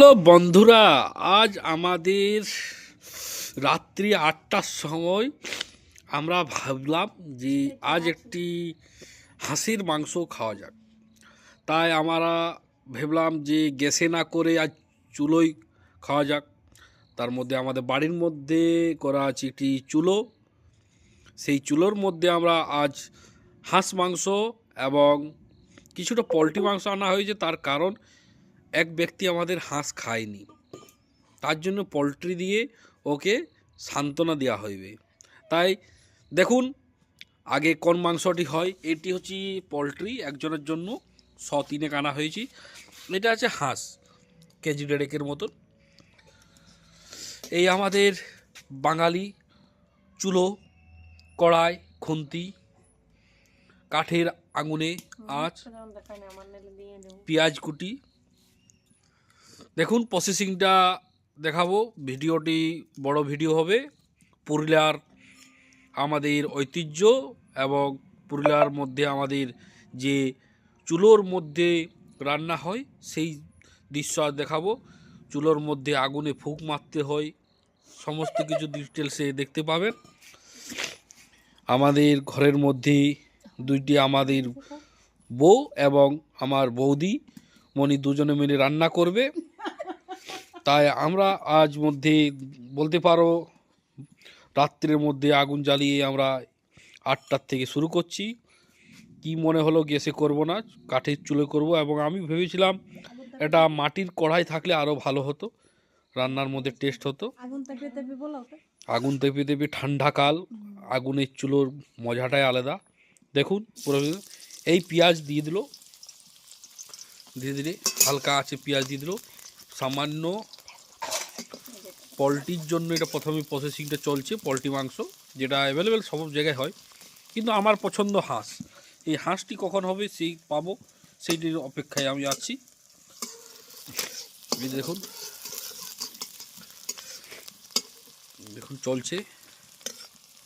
Hello বন্ধুরা, আজ আমাদের রাত্রি আটটার সময় আমরা ভাবলাম যে আজ একটি হাঁসির মাংস খাওয়া যাক। তাই আমরা ভাবলাম যে গ্যাসে না করে আজ চুলোই খাওয়া যাক। তার মধ্যে আমাদের বাড়ির মধ্যে করা আছে একটি চুলো। সেই চুলোর মধ্যে আমরা আজ হাঁস মাংস এবং কিছুটা পোলট্রি মাংস আনা হয়েছে। তার কারণ এক ব্যক্তি আমাদের হাঁস খায়নি। তার জন্য পোলট্রি দিয়ে ওকে সান্ত্বনা দেওয়া হইবে। তাই দেখুন আগে কোন মাংসটি হয় এটি হচ্ছে পোলট্রি একজনের জন্য শ তিনে কানা হয়েছি। এটা আছে হাঁস কেজি ডেড়েকের মতন। এই আমাদের বাঙালি চুলো কড়াই খুন্তি কাঠের আগুনে আঁচ পেঁয়াজ কুটি দেখুন প্রসেসিংটা দেখাবো। ভিডিওটি বড় ভিডিও হবে। পুরুলিয়ার আমাদের ঐতিহ্য এবং পুরুলিয়ার মধ্যে আমাদের যে চুলোর মধ্যে রান্না হয়, সেই দৃশ্য আজ দেখাবো। চুলোর মধ্যে আগুনে ফুক মারতে হয়, সমস্ত কিছু ডিটেলসে দেখতে পাবেন। আমাদের ঘরের মধ্যে দুইটি আমাদের বউ এবং আমার বৌদি মনি দুজনে মিলে রান্না করবে। তাই আমরা আজ মধ্যে বলতে পারো রাত্রের মধ্যে আগুন জ্বালিয়ে আমরা আটটার থেকে শুরু করছি। কি মনে হলো গ্যাসে করব না কাঠের চুলে করব এবং আমি ভেবেছিলাম এটা মাটির কড়াই থাকলে আরও ভালো হতো রান্নার মধ্যে টেস্ট হতো। আগুন তেপে তেপে বলো তো আগুন তেপে তেপে ঠান্ডা কাল আগুনের চুলোর মজাটাই আলাদা। দেখুন পুরো এই পেঁয়াজ দিয়ে দিল ধীরে ধীরে হালকা আছে পেঁয়াজ দিয়ে দিল। সামান্য পোলট্রির জন্য এটা প্রথমে প্রসেসিংটা চলছে, পোলট্রি মাংস, যেটা অ্যাভেলেবেল সব জায়গায় হয়। কিন্তু আমার পছন্দ হাঁস। এই হাঁসটি কখন হবে সেই পাবো, সেইটির অপেক্ষায় আমি আছি। দেখুন। দেখুন, চলছে।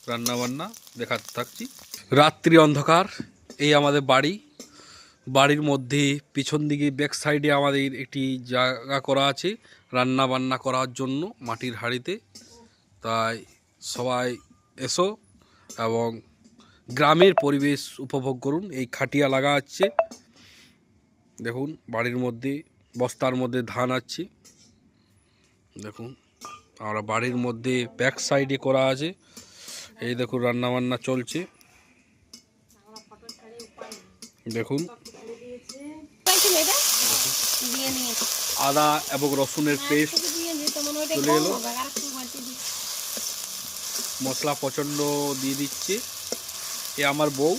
রান্না বান্না দেখাতে থাকছি রাত্রি অন্ধকার, এই আমাদের বাড়ি। বাড়ির মধ্যে, পিছন দিকে ব্যাক সাইডে আমাদের একটি জায়গা করা আছে রান্না বান্না করার জন্য মাটির হাঁড়িতে। তাই সবাই এসো এবং গ্রামের পরিবেশ উপভোগ করুন। এই খাটিয়া লাগা আছে। দেখুন, বাড়ির মধ্যে, বস্তার মধ্যে ধান আছে। দেখুন আমরা বাড়ির মধ্যে ব্যাক সাইডে করা আছে। এই দেখুন, রান্নাবান্না চলছে। দেখুন দিয়ে আদা এবং রসুনের পেস্ট হয় চলে এলো। মশলা প্রচণ্ড দিয়ে দিচ্ছে। এ আমার বউ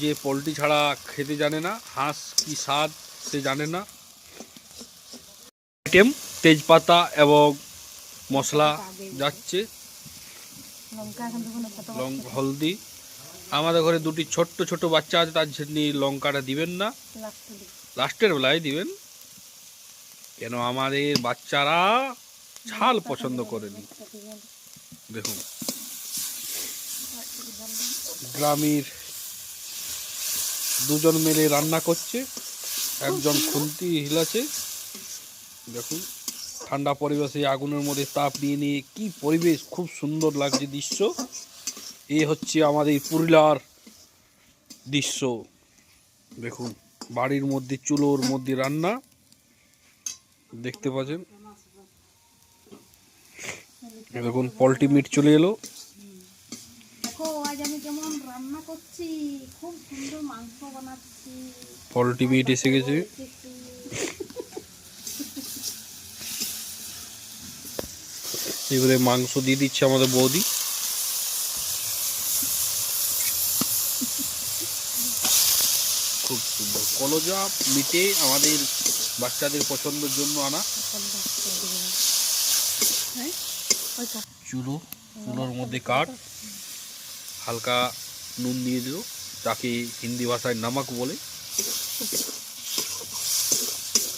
যে পোলট্রি ছাড়া খেতে জানে না হাঁস কি স্বাদ সে জানে না। আইটেম তেজপাতা এবং মশলা যাচ্ছে। হলদি। আমাদের ঘরে দুটি ছোট্ট ছোট বাচ্চা আছে তার জন্য লঙ্কাটা দিবেন না। লাস্ট লাস্টের বেলায় দিবেন। কেন আমাদের বাচ্চারা ঝাল পছন্দ করেনি? দেখুন। গ্রামের দুজন মিলে রান্না করছে, একজন খুন্তি হিলাছে দেখুন, ঠান্ডা পরিবেশে আগুনের মধ্যে তাপ নিয়ে নিয়ে কি পরিবেশ, খুব সুন্দর লাগছে দৃশ্য। এ হচ্ছে আমাদের পুরুলিয়ার দৃশ্য। দেখুন, বাড়ির মধ্যে, চুলোর মধ্যে রান্না। দেখতে পাচ্ছেন। দেখুন পোলট্রি মিট চলে এলো। পোলট্রি মিট এসে গেছে। এবারে মাংস দিয়ে দিচ্ছে আমাদের বৌদি। খুব সুন্দর। কলজা মিটে আমাদের বাচ্চাদের পছন্দের জন্য আনা। চুলো, চুলোর মধ্যে কাঠ, হালকা নুন দিয়ে দিল, যাকে হিন্দি ভাষায় নামাক বলে।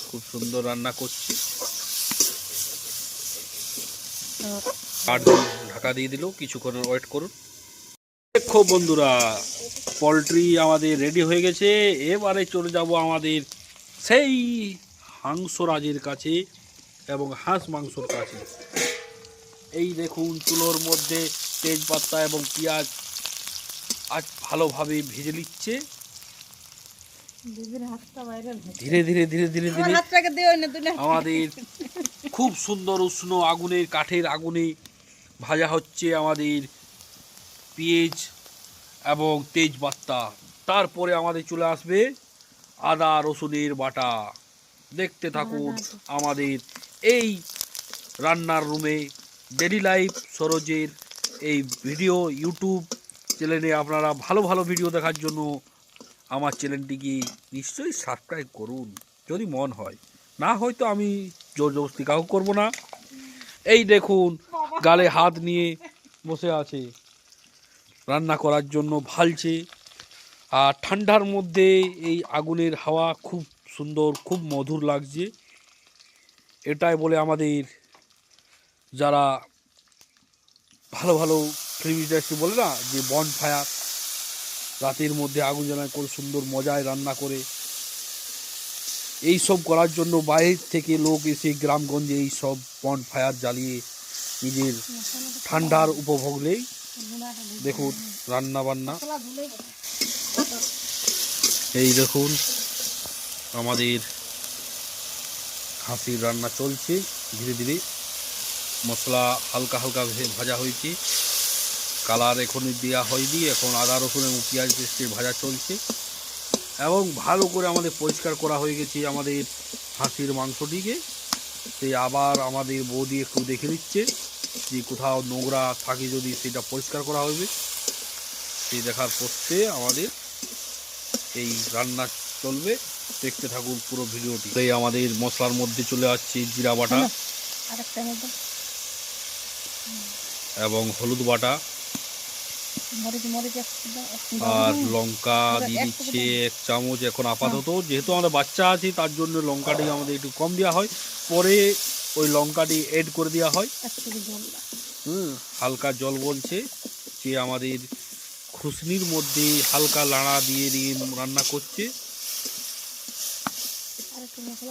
খুব সুন্দর রান্না করছি। কাঠ ঢাকা দিয়ে দিল কিছুক্ষণ ওয়েট করুন। দেখো বন্ধুরা, পোলট্রি আমাদের রেডি হয়ে গেছে, এবারে চলে যাব আমাদের সেই হাংসরাজের কাছে এবং হাঁস মাংসর কাছে। এই দেখুন চুলোর মধ্যে তেজপাতা এবং পেঁয়াজ আজ ভালোভাবে ভেজে নিচ্ছে। ধীরে ধীরে ধীরে ধীরে ধীরে। আমাদের খুব সুন্দর উষ্ণ আগুনের কাঠের আগুনে ভাজা হচ্ছে আমাদের পেঁয়াজ এবং তেজপাতা। তারপরে আমাদের চলে আসবে আদা রসুনের বাটা। দেখতে থাকুন আমাদের এই রান্নার রুমে ডেলি লাইফ সরোজের এই ভিডিও ইউটিউব চ্যানেলে আপনারা ভালো ভালো ভিডিও দেখার জন্য আমার চ্যানেলটিকে নিশ্চয়ই সাবস্ক্রাইব করুন যদি মন হয়। না হয়তো আমি জোর জবস্তি কাউ করব না। এই দেখুন গালে হাত নিয়ে বসে আছে। রান্না করার জন্য ভালছে। আর ঠান্ডার মধ্যে এই আগুনের হাওয়া খুব সুন্দর, খুব মধুর লাগছে। এটাই বলে আমাদের যারা ভালো ভালো ফিল্ম বলে না, যে বন ফায়ার রাতের মধ্যে আগুন জ্বালায় করে সুন্দর মজায় রান্না করে। এই সব করার জন্য বাইরে থেকে লোক এসে গ্রামগঞ্জে এই সব বন ফায়ার জ্বালিয়ে নিজের ঠান্ডার উপভোগ নেই। দেখুন রান্না বান্না। এই দেখুন। আমাদের হাঁসির রান্না চলছে, ধীরে ধীরে। মশলা হালকা হালকা ভাজা হয়েছে। কালার এখনই দেওয়া হয়নি, এখন আদা, রসুন এবং পেঁয়াজ পেস্টের ভাজা চলছে। এবং ভালো করে আমাদের পরিষ্কার করা হয়ে গেছে আমাদের হাঁসির মাংসটিকে। সেই আবার আমাদের বৌদি একটু দেখে নিচ্ছে যে কোথাও নোংরা থাকে যদি সেটা পরিষ্কার করা হবে। সেই দেখার পরে আমাদের এই রান্না চলবে দেখতে থাকুন পুরো ভিডিওটি। এই আমাদের মশলার মধ্যে চলে আসছে জিরা বাটা এবং হলুদ বাটা আর লঙ্কা দিয়ে দিচ্ছে এক চামচ এখন আপাতত যেহেতু আমাদের বাচ্চা আছে তার জন্য লঙ্কাটি আমাদের একটু কম দেওয়া হয়। পরে ওই লঙ্কাটি এড করে দেওয়া হয়। হুম হালকা জল বলছে যে আমাদের খুসনির মধ্যে হালকা লাড়া দিয়ে দিয়ে রান্না করছে।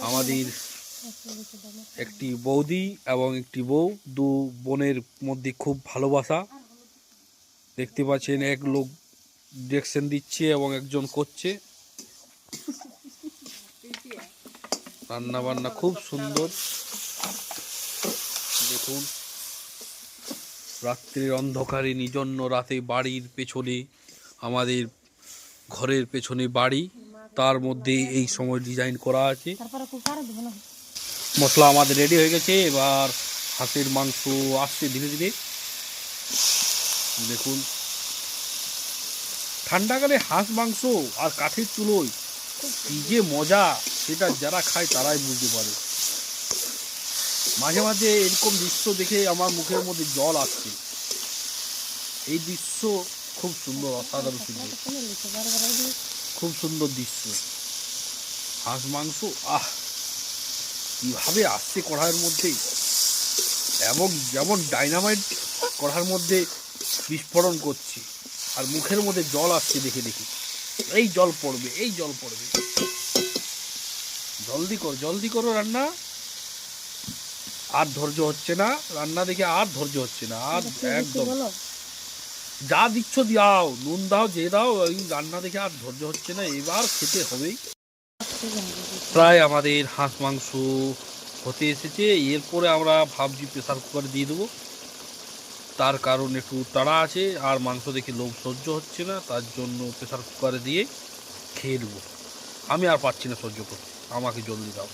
আমাদের একটু বৌদি এবং একটি বউ, দু বোনের মধ্যে খুব ভালোবাসা। দেখতে পাচ্ছেন, এক লোক ডিরেকশন দিচ্ছে এবং একজন করছে। রান্না বান্না খুব সুন্দর। দেখুন, রাত্রির অন্ধকারে, নিজন্য রাতে বাড়ির পেছনে, আমাদের ঘরের পেছনে বাড়ি। তার মধ্যে এই সময় ডিজাইন করা আছে। মশলা আমাদের রেডি হয়ে গেছে এবার হাঁসের মাংস আসছে ধীরে ধীরে। দেখুন। ঠান্ডাকালে হাঁস মাংস আর কাঠের চুলোয় কি যে মজা সেটা যারা খায় তারাই বুঝতে পারে। মাঝে মাঝে এরকম দৃশ্য দেখে আমার মুখের মধ্যে জল আসছে। এই দৃশ্য খুব সুন্দর অসাধারণ সুন্দর। খুব সুন্দর দৃশ্য। হাঁস মাংস আহ! কীভাবে আসছে কড়াইয়ের মধ্যে? এবং যেমন ডাইনামাইট কড়ার মধ্যে বিস্ফোরণ করছে আর মুখের মধ্যে জল আসছে দেখে দেখি। এই জল পড়বে এই জল পড়বে। জলদি করো জলদি করো রান্না। আর ধৈর্য হচ্ছে না। রান্না দেখে আর ধৈর্য হচ্ছে না। আর একদম। যা দিচ্ছ দাও নুন দাও, যে দাও ওই রান্না দেখে আর ধৈর্য হচ্ছে না, এবার খেতে হবেই। প্রায় আমাদের হাঁস মাংস হতে এসেছে, এরপরে আমরা ভাবছি প্রেসার কুকারে দিয়ে দেবো। তার কারণ একটু তাড়া আছে, আর মাংস দেখে লোভ সহ্য হচ্ছে না, তার জন্য প্রেসার কুকারে দিয়ে খেয়ে নেব। আমি আর পাচ্ছি না সহ্য করতে, আমাকে জলদি দাও।